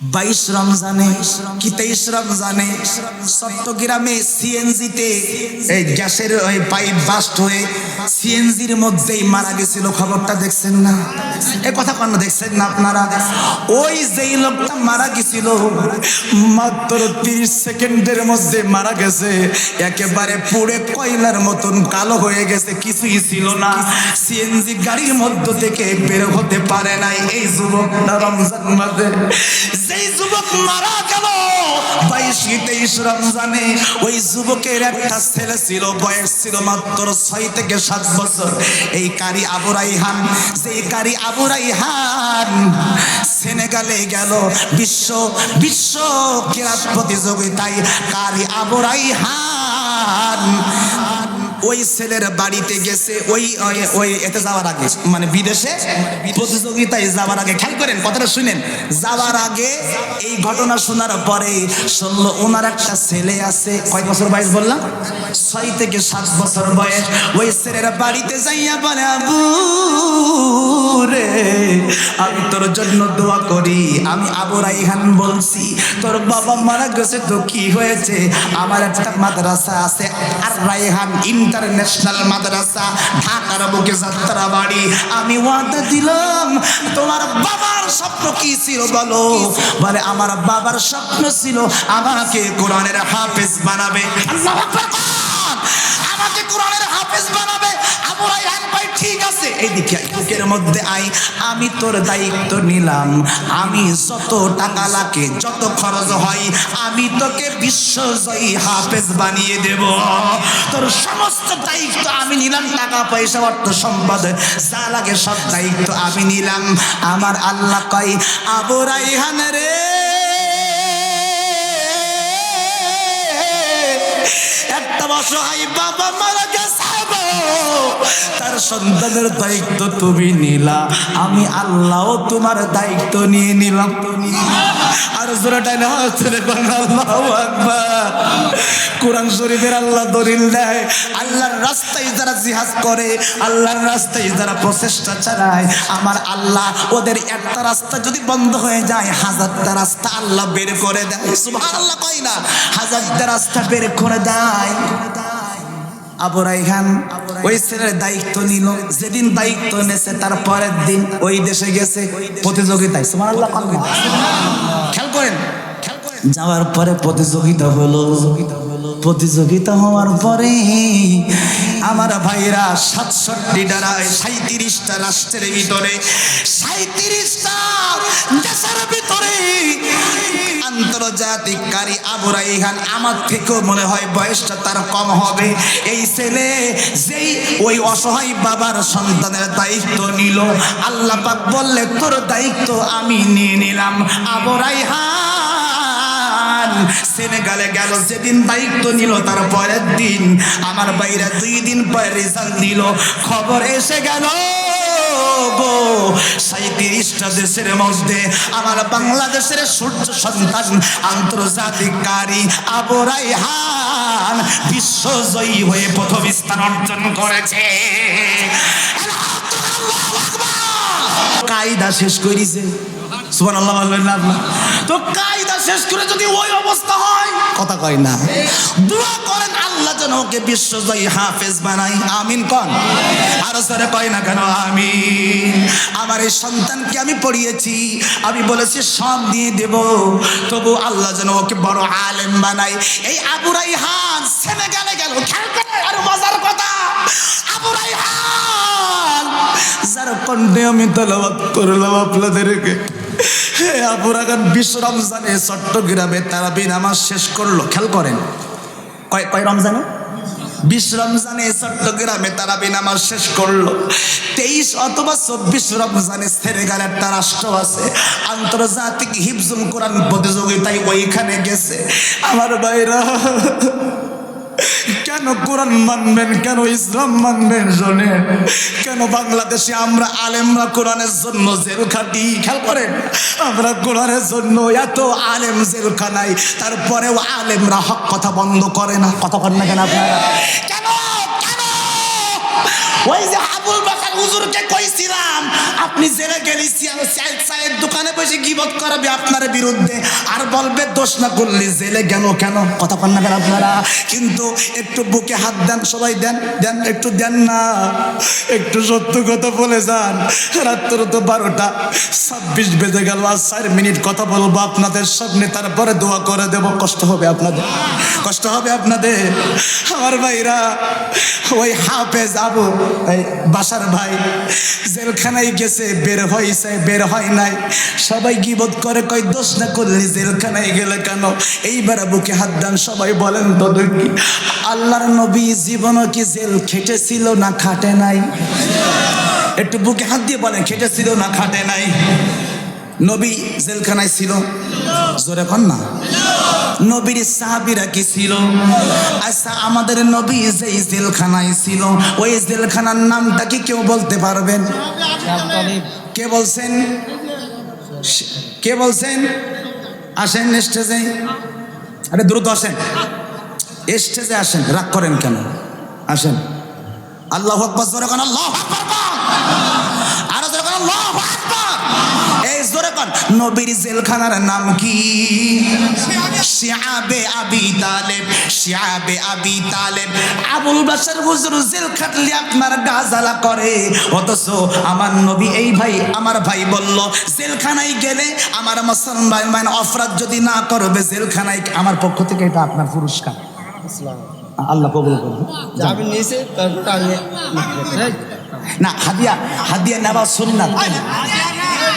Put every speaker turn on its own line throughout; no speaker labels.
বাইশ রমজানে কি তেইশ রমজানে? চট্টগ্রামে সিএনজিতে এই গ্যাসের ওই পাইপ বাস্ট হয়ে সিএনজির মধ্যেই মারা গেছিল, খবরটা দেখছেন না? এ কথা কেন দেখছেন না আপনারা? ওই যেই লোকটা মারা গেছিল, মাত্র তিরিশ সেকেন্ডের মধ্যে মারা গেছে। একেবারে পুড়ে কয়লার মতন কালো হয়ে গেছে, কিছুই ছিল না। সিএনজি গাড়ির মধ্য থেকে বের হতে পারে নাই। এই যুবকটা রমজান মাসে যেই যুবক মারা গেল, বাইশ তেইশ রমজানে ওই যুবকের একটা ছেলে ছিল, বয়স ছিল মাত্র ছয় থেকে সাত বছর। এই কারি আবু রাইহান, যেই কারি আবু রাইহান সেনেগালে গেল, বিশ্ব বিশ্ব ক্রীড়া প্রতিযোগিতায় কারি আবু রাইহান ওই ছেলের বাড়িতে গেছে, ওই ওই- এতে যাওয়ার আগে মানে বিদেশে প্রতিযোগিতায় যাওয়ার আগে, খেয়াল করেন, কথাটা শুনেন। যাওয়ার আগে এই ঘটনা শোনার পরে শুনলো ওনার একটা ছেলে আছে, কয় বছর বয়স বললাম? ছয় থেকে সাত বছর বয়স। ওই ছেলের বাড়িতে যাইয়া বলে, আবু রে, আমি তোর জন্য দোয়া করি, আমি আবু রাইহান বলছি, তোর বাবা মারা গেছে তো কি হয়েছে? আমার একটা মাদ্রাসা আছে, আর রাইহান ইন্টারন্যাশনাল মাদ্রাসা, ঢাকার বুকে যাত্রা বাড়ি। আমি ওয়াদা দিলাম, তোমার বাবার স্বপ্ন কি ছিল বলো? বলে, আমার বাবার স্বপ্ন ছিল আমাকে কোরআনের হাফেজ বানাবে। আমাকে কোরআনের হাফেজ বানাবে। আবু রাইহান আয়, বুকের মধ্যে আই আমি তোর দায়িত্ব নিলাম। আমি যত টাকা লাগে যত খরচ হয় আমি তোকে বিশ্বজয়ী হাফেজ বানিয়ে দেব। তোর সমস্ত দায়িত্ব আমি নিলাম টাকা পয়সা অর্থ সম্পদ যা লাগে সব দায়িত্ব আমি নিলাম। আমার আল্লাহ কই আবু রাইহান রে একটা অসহায় বাবা মারা গেছে সন্তানের দায়িত্ব তুমি নিলা। আমি আল্লাহ তোমার দায়িত্ব নিয়ে নিলাম। আর জোরাটাই না আল্লাহ কোরআন শরীফের আল্লাহ দলিল দেয়, আল্লাহর রাস্তায় যারা জিহাজ করে, আল্লাহর রাস্তায় যারা প্রচেষ্টা চালায়, আমার আল্লাহ ওদের একটা রাস্তা যদি বন্ধ হয়ে যায়, হাজারটা রাস্তা আল্লাহ বের করে দেয়। সুবহানাল্লাহ কয় না, হাজারটা রাস্তা বের করে দেয়। আবু রাইহান ওই ছেলের দায়িত্ব নিল। যেদিন দায়িত্ব নেছে তার পরের দিন ওই দেশে গেছে প্রতিযোগিতায়। খেয়াল করেন। যাওয়ার পরে প্রতিযোগিতা হলো। প্রতিযোগিতা হওয়ার পরে আমার ভাইরা সাতষট্টিটা সাঁত্রিশটা রাষ্ট্রের ভিতরে সাঁত্রিশটা দেশের ভিতরে। আন্তর্জাতিক কারি আবু রাইহান আমার থেকেও মনে হয় বয়সটা তার কম হবে। এই ছেলে যেই ওই অসহায় বাবার সন্তানের দায়িত্ব নিল, আল্লাহ বললে, তোর দায়িত্ব আমি নিয়ে নিলাম। আবু রাইহান সেনেগালে গেল, যেদিন দায়িত্ব নিল তার পরের দিন। আমার বাইরে দুই দিন পরে রেজাল্ট দিল খবর এসে গেল সাঁত্রিশটা দেশের মধ্যে আমার বাংলাদেশের সূর্য সন্তান আন্তর্জাতিক কারি আবু রাইহান বিশ্বজয়ী হয়ে প্রথম স্থান অর্জন করেছে। কায়দা শেষ করেছে সুবান আল্লাহ? তো কায়দা শেষ করে যদি ওই অবস্থা হয়। কথা কয় না। দোয়া করেন আল্লাহ যেন ওকে বিশ্বজয়ী হাফেজ বানাই আমিন কন? আরও স্যারে কয় না কেন? আমিন। আমার এই সন্তানকে আমি পড়িয়েছি আমি বলেছি সব দিয়ে দেব। তবু আল্লাহ যেন ওকে বড় আলেম বানাই এই আবু রাইহান সেনেগালে গেল। খেয়াল করে আর মজার কথা। আবু রাইহান! যার আমি করলাম আপনাদেরকে। রমজানে চট্টগ্রামে তারা নামাজ শেষ করল, খেয়াল করেন। কয় কয় রমজানে? বিশ রমজানে চট্টগ্রামে তারা শেষ করল। তেইশ অথবা চব্বিশ রমজানে সেনেগাল একটা রাষ্ট্র আছে, আন্তর্জাতিক হিফজুল কোরআন প্রতিযোগিতায় ওইখানে গেছে। আমার বাইরা কেন কোরআন মানবেন? কেন ইসলাম মানবেন জনে? কেন বাংলাদেশে আমরা আলেমরা কোরআনের জন্য জেল খাটি খেয়াল করেন, আমরা কোরআনের জন্য এত আলেম জেল খানাই তারপরেও আলেমরা হক কথা বন্ধ করে না। কথা কর না কেন আপনারা? কেন? কেন? ওই যে হুজুরকে কইছিলাম, আপনি জেলে গেলি চায়ের দোকানে বসে গিবত করবে আপনার বিরুদ্ধে। আর বলবে, দোষ না করলে জেলে গেল কেন? কথা কন না আপনারা? কিন্তু একটু বুকে হাত দেন, সবাই দেন দেন, একটু দেন না। একটু সত্য কথা বলে যান। রাত্র তো বারোটা, ছাব্বিশ বেজে গেল, আর চার মিনিট কথা বলব আপনাদের সামনে, তারপরে দোয়া করে দেব। কষ্ট হবে আপনাদের, কষ্ট হবে আপনাদের। আমার ভাইরা, ওই আবু, এই বাসার ভাই জেলখানায় গেছে, বের হয়েছে, বের হয় নাই। সবাই গিবত করে কই দোষ না করলে জেলখানায় গেলে কেন? এইবার বুকে হাত দেন, সবাই বলেন তো দেখি আল্লাহর নবী জীবনও কি জেল খেটেছিল না খাটে নাই? একটু বুকে হাত দিয়ে বলেন, খেটেছিল না খাটে নাই? নবী জেলখানায় ছিল? জোরে কন না। নবীর সাহাবিরা কি ছিল? আচ্ছা আমাদের নবী যেই জেলখানায় ছিল, ওই জেলখানার নামটা কি কেউ বলতে পারবেন? কে বলছেন? কে বলছেন? আসেন স্টেজে। আরে, দ্রুত আসেন। স্টেজে আসেন, রাগ করেন কেন? আসেন। আল্লাহ আকবর আল্লাহ আকবর। আরও জোরে আল্লাহ কোন নবীর জেলখানার নাম কি? শিয়াবে আবি তালেব শিয়াবে আবি তালেব। আবুল বাশার হুজুর জেল খাটলে আপনার গাজালা করে। অথচ আমার নবী এই ভাই আমার ভাই বলল জেলখানায় গেলে আমার মুসলমান মানে অপরাধ যদি না করবে জেলখানায় আমার পক্ষ থেকে এটা আপনার পুরস্কার। আল্লাহ কবুল করবে
জামিন নিয়েছে তারপর আমি
না হাদিয়া হাদিয়া নেওয়া সুন্নাত।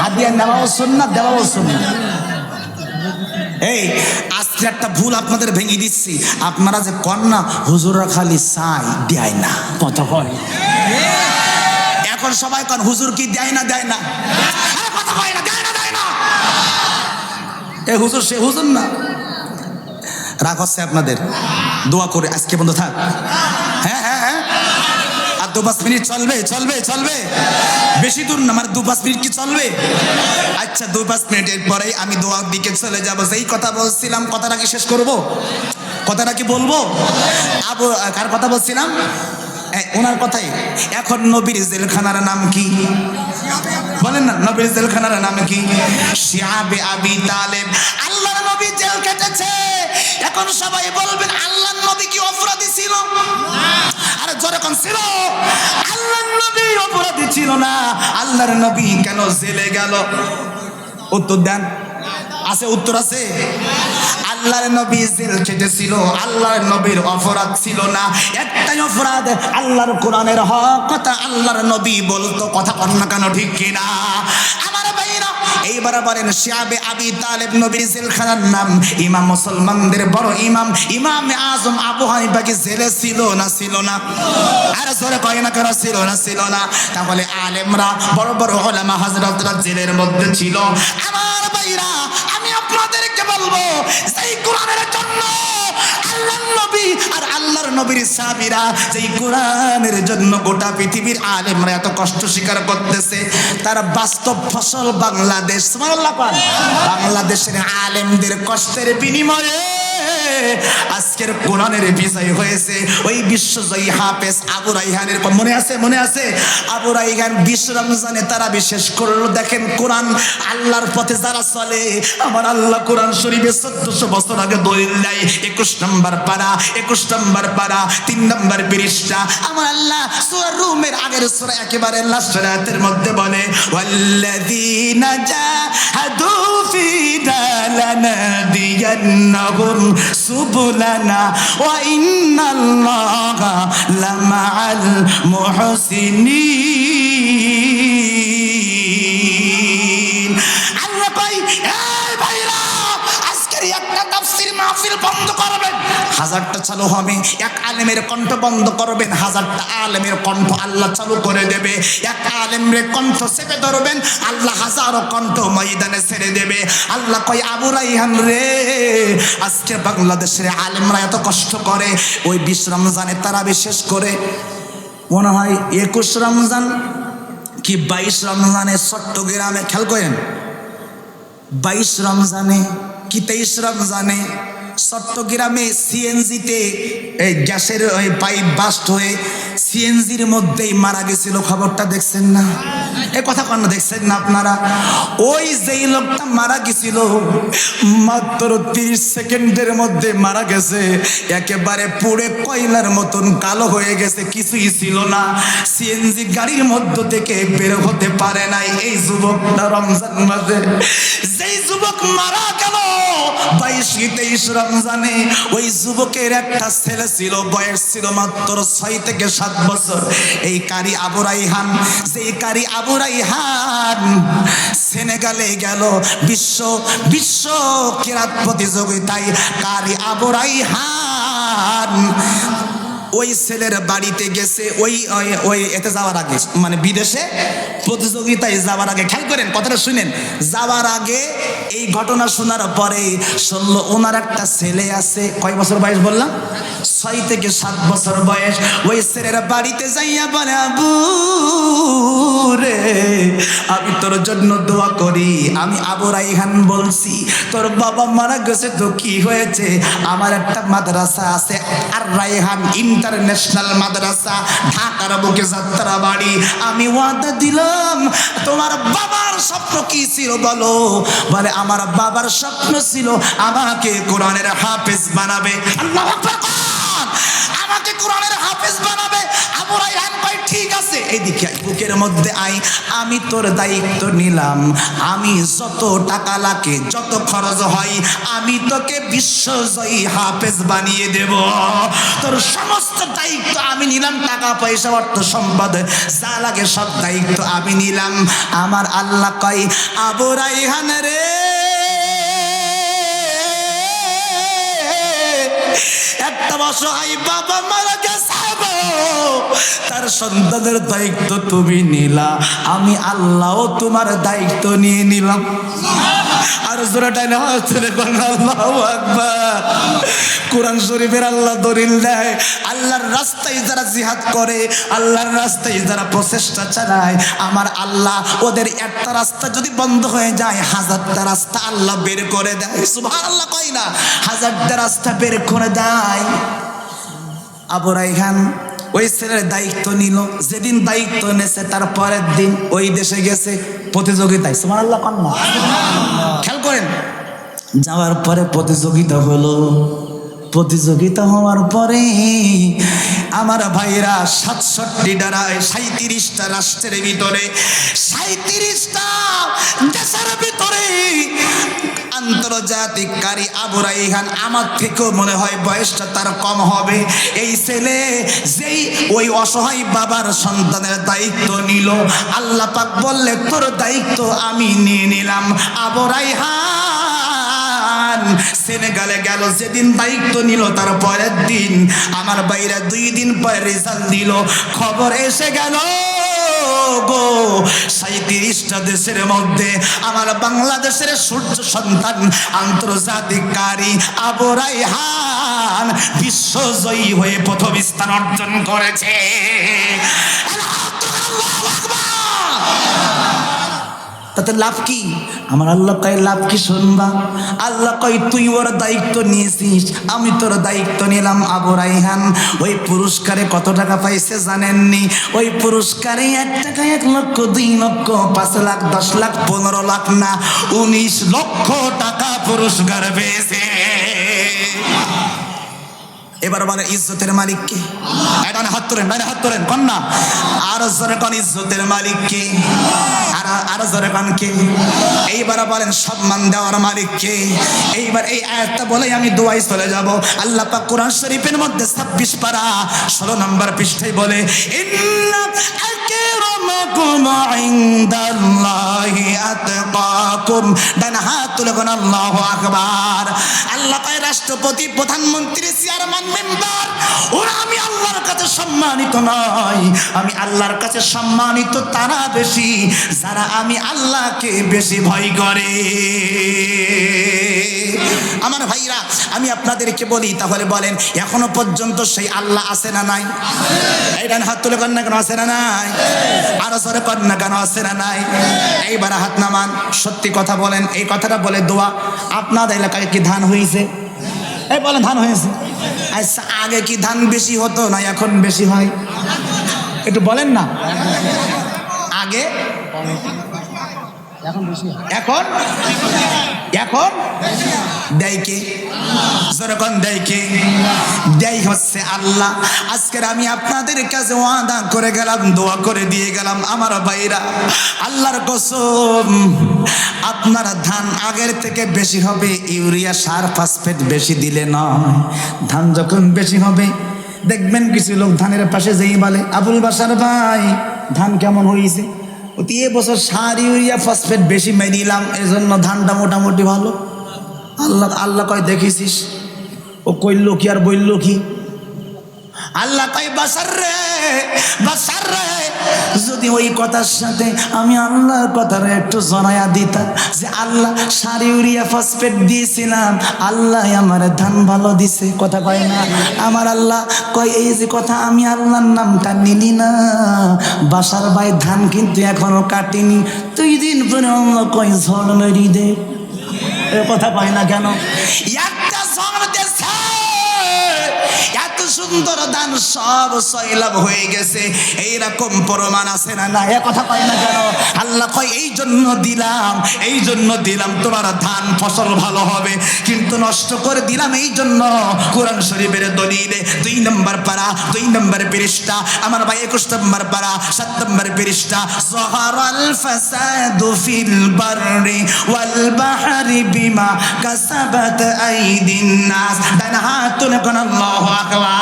হাদিয়া নেওয়াও সুন্নাত দেওয়াও সুন্নাত এই আজকে একটা ভুল আপনাদের ভেঙে দিচ্ছি। আপনারা যে কন্যা হুজুরা খালি চাই দেয় না। কথা হয়? এখন সবাই কন হুজুর কি দেয় না দেয় না? কথা হয় না দেয় না দেয় না। এ হুজুর সে হুজুর না। রাগ হচ্ছে আপনাদের। দোয়া করে আজকে বন্ধ থাক। হ্যাঁ হ্যাঁ হ্যাঁ। দু পাঁচ মিনিট চলবে চলবে চলবে। বেশি দূর না মানে দু পাঁচ মিনিট কি চলবে? আচ্ছা দু পাঁচ মিনিটের পরেই আমি দোয়ার দিকে চলে যাব। যেই কথা বলছিলাম, কথাটা কি শেষ করব? কথাটা কি বলব? আবু, কার কথা বলছিলাম? ওনার কথাই। এখন নবীর জেলখানার নাম কি? বলেন না, নবীর জেলখানার নাম কি? শিয়াবে আবি তালেব। আল্লাহর নবী জেল কেটেছে। এখন সবাই বলবেন, আল্লাহর নবী কি অপরাধী ছিল? আরে কোন ছিল? আল্লাহর নবী অপরাধী ছিল না। আল্লাহর নবী কেন জেলে গেল? উত্তর দেন। আছে, উত্তর আছে? আল্লাহর নবী জেল খেটেছিল, আল্লাহর নবীর অপরাধ ছিল না। একটাই অপরাধ, আল্লাহর কোরআনের হক। কথা আল্লাহর নবী বলতো, কথা কন না কেন, ঠিক কিনা আমার ভাইরা, এইবার বলেন, শিয়াবে আবি তালেব নবীর জেলখানার নাম ইমাম মুসলমানদের বড় ইমাম। ইমাম আজম আবু হানিফা কি জেলে ছিল না ছিল না? আর জোরে কয় না কেন, ছিল না ছিল না? তাহলে আলেমরা, বড় বড় ওলামা হযরতরা জেলের মধ্যে ছিল। আমার ভাইরা আমি আপনাদেরকে বলব সেই কোরআনের জন্য আল্লাহর নবী আর আল্লাহর নবীর সাহাবীরা যেই কোরআনের জন্য গোটা পৃথিবীর আলেমরা এত কষ্ট স্বীকার করতেছে, তার বাস্তব ফসল বাংলাদেশ। বাংলাদেশের আলেমদের কষ্টের বিনিময়ে আজকের কোরআনের বিজয় হয়েছে। ওই বিশ্বজয়ী হাফেজ আবু রাইহানের মনে আছে মনে আছে? আবু রাইহান বিশ্ব রমজানে তারা বিশেষ করল। দেখেন কোরআন আল্লাহর পথে যারা চলে, আমার আল্লাহ কোরআন শরীফে চোদ্দশো বছর আগে দলিল একুশ নম্বর পারা, একুশ নম্বর পারা, তিন নম্বর পৃষ্ঠা। আমার আল্লাহ রুমের আগের সুরা একেবারে লাস্ট রাতের মধ্যে বলে, ওয়াল্লাযীনা জাহাদু সুবুলানা ওয়া ইন্নাল্লাহা লামাআল মুহসিনিন। আল্লাহ কই মাহফিল বন্ধ করবেন। হাজারটা চালু হবে, এক আলেমের কণ্ঠ বন্ধ করবেন, হাজারটা আলেমের কণ্ঠ আল্লাহ চালু করে দেবে। এক আলেমের কণ্ঠ চেপে ধরবেন, আল্লাহ হাজারো কণ্ঠ ময়দানে ছেড়ে দেবে। আল্লাহ কই আবু রাইহান রে, আজকে বাংলাদেশের আলেমরা এত কষ্ট করে, ওই বিশ রমজানে তারা বিশেষ করে। মনে হয় একুশ রমজান কি বাইশ রমজানে চট্টগ্রামে, খেয়াল করেন? বাইশ রমজানে কি তেইশ রমজানে চট্টগ্রামে সিএনজিতে গ্যাসের পাইপ বাস্ট হয়ে সিএনজির মধ্যেই মারা গেছিল, খবরটা দেখছেন না? এ কথা কেন দেখছেন না আপনারা? ওই যেই লোকটা মারা গেছিল, মাত্র তিরিশ সেকেন্ডের মধ্যে মারা গেছে। একেবারে পুড়ে কয়লার মতন কালো হয়ে গেছে, কিছুই ছিল না। সিএনজি গাড়ির মধ্য থেকে বের হতে পারে নাই এই যুবকটা রমজান মাঝে যেই যুবক মারা গেল, বাইশ তেইশ রমজানে, ওই যুবকের একটা ছেলে ছিল, বয়স ছিল মাত্র ছয় থেকে সাত বছর। এই কারি আবু হান যেই কারি আবু রাইহান সেনেগালে গেল বিশ্ব বিশ্ব ক্রীড়া প্রতিযোগিতায়। কারি আবু রাইহান ওই ছেলের বাড়িতে গেছে, ওই, ওই- এতে যাওয়ার আগে মানে বিদেশে প্রতিযোগিতায় যাওয়ার আগে, খেয়াল করেন, কথাটা শুনেন। যাওয়ার আগে এই ঘটনা শোনার পরে শুনলো ওনার একটা ছেলে আছে, কয় বছর বয়স বললাম? ছয় থেকে সাত বছর বয়স। ওই ছেলের বাড়িতে যাইয়া বলে, আবু রে, আমি তোর জন্য দোয়া করি। আমি আবু রাইহান বলছি, তোর বাবা মারা গেছে তো কি হয়েছে? আমার একটা মাদ্রাসা আছে, আর রাইহান ইন্টারন্যাশনাল মাদ্রাসা, ঢাকার বুকে যাত্রা বাড়ি। আমি ওয়াদা দিলাম, তোমার বাবার স্বপ্ন কি ছিল বলো? বলে, আমার বাবার স্বপ্ন ছিল আমাকে কোরআনের হাফেজ বানাবে। আল্লাহ আমাকে কোরআনের হাফেজ বানাবে। আবু রাইহান ভাই ঠিক আছে এইদিকে আয়, বুকের মধ্যে আই আমি তোর দায়িত্ব নিলাম। আমি যত টাকা লাগে যত খরচ হয় আমি তোকে বিশ্বজয়ী হাফেজ বানিয়ে দেব। তোর সমস্ত দায়িত্ব আমি নিলাম টাকা পয়সা অর্থ সম্পদ যা লাগে সব দায়িত্ব আমি নিলাম। আমার আল্লাহ কয় আবু রাইহান রে একটা বছর অসহায় বাবা মারা। তার সন্তানের দায়িত্ব তুমি নিলা। আমি আল্লাহও তোমার দায়িত্ব নিয়ে নিলাম। আর জোরে টাইলে হচ্ছে আল্লাহ আকবার। কোরআন শরীফের আল্লাহ দলিল দেয়, আল্লাহর রাস্তায় যারা জিহাদ করে, আল্লাহর রাস্তায় যারা প্রচেষ্টা চালায়, আমার আল্লাহ ওদের একটা রাস্তা যদি বন্ধ হয়ে যায়, হাজারটা রাস্তা আল্লাহ বের করে দেয়। আল্লাহ কই না, হাজারটা রাস্তা বের করে দেয়। আবু রাইহান ওই ছেলের দায়িত্ব নিল যেদিন দায়িত্ব নেছে তার পরের দিন ওই দেশে গেছে প্রতিযোগিতায়। সুমান আল্লাহ কন্যা খেয়াল করেন। যাওয়ার পরে প্রতিযোগিতা হলো। প্রতিযোগিতা হওয়ার পরে আমার ভাইরা সাতষট্টি ডারায় সাঁত্রিশটা রাষ্ট্রের ভিতরে সাঁত্রিশটা দেশের ভিতরে আন্তর্জাতিক কারি আবু রাইহান আমার থেকেও মনে হয় বয়সটা তার কম হবে। এই ছেলে যেই ওই অসহায় বাবার সন্তানের দায়িত্ব নিল, আল্লাহ পাক বললে, তোর দায়িত্ব আমি নিয়ে নিলাম। আবু রাইহান সেনেগালে গেল, যেদিন দায়িত্ব নিল তার পরের দিন। আমার বাইরে দুই দিন পরে রেজাল্ট দিল। খবর এসে গেল, গো সাঁত্রিশটা দেশের মধ্যে আমার বাংলাদেশের সূর্য সন্তান আন্তর্জাতিক কারি আবু রাইহান বিশ্বজয়ী হয়ে প্রথম স্থান অর্জন করেছে। তাতে লাভ কি? আমার আল্লাহ কয় লাভ কি শুনবা? আল্লাহ কয়, তুই ওর দায়িত্ব নিয়েছিস, আমি তোর দায়িত্ব নিলাম আবু রাইহান। ওই পুরস্কারে কত টাকা পাইছে জানেননি? ওই পুরস্কারে এক টাকা এক লক্ষ, দুই লক্ষ, পাঁচ লাখ, দশ লাখ, পনেরো লাখ না, উনিশ লক্ষ টাকা পুরস্কার পেয়েছে। এবার বলে ইজ্জতের মালিক কে? ডানে হাত তোলেন, ডানে হাত তোলেন কন্যা আর জোরে কন ইজ্জতের মালিক কে? আর আর জোরে কন কে? এইবার বলেন সম্মান দেওয়ার মালিক কে? এইবার এই আয়াতটা বলেই আমি দোয়াই চলে যাব। আল্লাহ পাক কোরআন শরীফের মধ্যে ছাব্বিশ পারা, ষোলো নম্বর পৃষ্ঠায় বলে, ইন্না আকিরামাকুম ইনদাল্লাহি আতকাকুম। ডান হাত তুলে কোন, আল্লাহু আকবার। আল্লাহ পায় রাষ্ট্রপতি, প্রধানমন্ত্রী চেয়ারম্যান মেম্বার ওরা আমি আল্লাহর কাছে সম্মানিত নয়। আমি আল্লাহর কাছে সম্মানিত তারা বেশি, যারা আমি আল্লাহকে বেশি ভয় করে। আমার ভাইরা, আমি আপনাদেরকে বলি, তাহলে বলেন, এখনও পর্যন্ত সেই আল্লাহ আছে না নাই? এই ডান হাত তুলে কন্যা কেন আছে না নাই? আরও সরে কন্যা কেন আছে না নাই? এইবার হাত নামান, সত্যি কথা বলেন, এই কথাটা বলে দোয়া। আপনাদের এলাকায় কি ধান হয়েছে এই বলেন, ধান হয়েছে আচ্ছা আগে কি ধান বেশি হতো না এখন বেশি হয়? একটু বলেন না। আগে?
এখন
এখন? এখন? দেয় কে যেরকম দেয় কে দেয় হচ্ছে আল্লাহ। আজকের আমি আপনাদের কাছে ওয়াদা করে গেলাম, দোয়া করে দিয়ে গেলাম, আমার ভাইরা, আল্লাহর কসম, আপনারা ধান আগের থেকে বেশি হবে, ইউরিয়া সার ফসফেট বেশি দিলে নয়। ধান যখন বেশি হবে, দেখবেন কিছু লোক ধানের পাশে যেই বলে, আবুল বাসার ভাই, ধান কেমন হয়েছে অতি এ বছর সার, ইউরিয়া ফসফেট বেশি মেরিলাম এই জন্য ধানটা মোটামুটি ভালো। আল্লাহ আল্লাহ কয়, দেখেছিস? ও কইল কি আর বলল কি? আল্লাহ কয়, বাসার রে বাসার রে। যদি ওই কথার সাথে আমি আল্লাহর কথাটা একটু জনায়া দিতাম যে আল্লাহ সার ইউরিয়া ফসফেট দিয়েছিলাম, আল্লাহ আমার ধান ভালো দিছে। কথা কয় না। আমার আল্লাহ কয়, এই যে কথা আমি আল্লাহর নামটা নিলি না, বাসার ভাই ধান কিন্তু এখনও কাটিনি। দুই দিন পরে অন্য কয়, ঝড় মেরি দে। কথা পায় না কেন? একটা ঝড় সুন্দর দান সব সৈলাভ হয়ে গেছে। এইরকম প্রমাণ আছে না না এ কথা পাই না কেন? আল্লাহ কয়, এই জন্য দিলাম, এই জন্য দিলাম, তোমার ধান ফসল ভালো হবে। কিন্তু নষ্ট করে দিলাম এই জন্য। কোরআন শরীফের দলিলে দুই নম্বর পারা, দুই নম্বর পৃষ্ঠা। আমার ভাই একুশ নম্বর পারা, সাত নম্বর পৃষ্ঠা। জহরাল ফাসাদু ফিল বাররি ওয়াল বাহরি বিমা কাসাবাত আইদিন নাস। ডান হাত তুলে কোন আল্লাহু আকবার।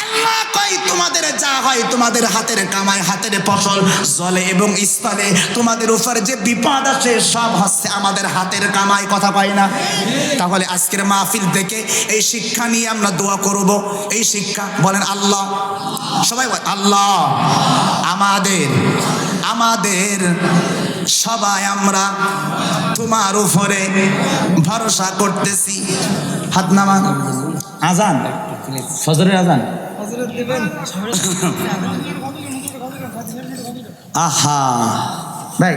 আল্লাহ কই, তোমাদের যা হয় তোমাদের হাতের কামাই, হাতের ফসল, জলে এবং স্থলে তোমাদের উপর যে বিপদ আছে সব হচ্ছে আমাদের হাতের কামাই, কথা পাই না? তাহলে আজকের মাহফিল থেকে এই শিক্ষা নিয়ে আমরা দোয়া করব। এই শিক্ষা, বলেন আল্লাহ। সবাই আল্লাহ, আমাদের আমাদের সবাই আমরা তোমার উপরে ভরসা করতেছি। হাত নামান। আজান। ফজরের আজান? আহা। ভাই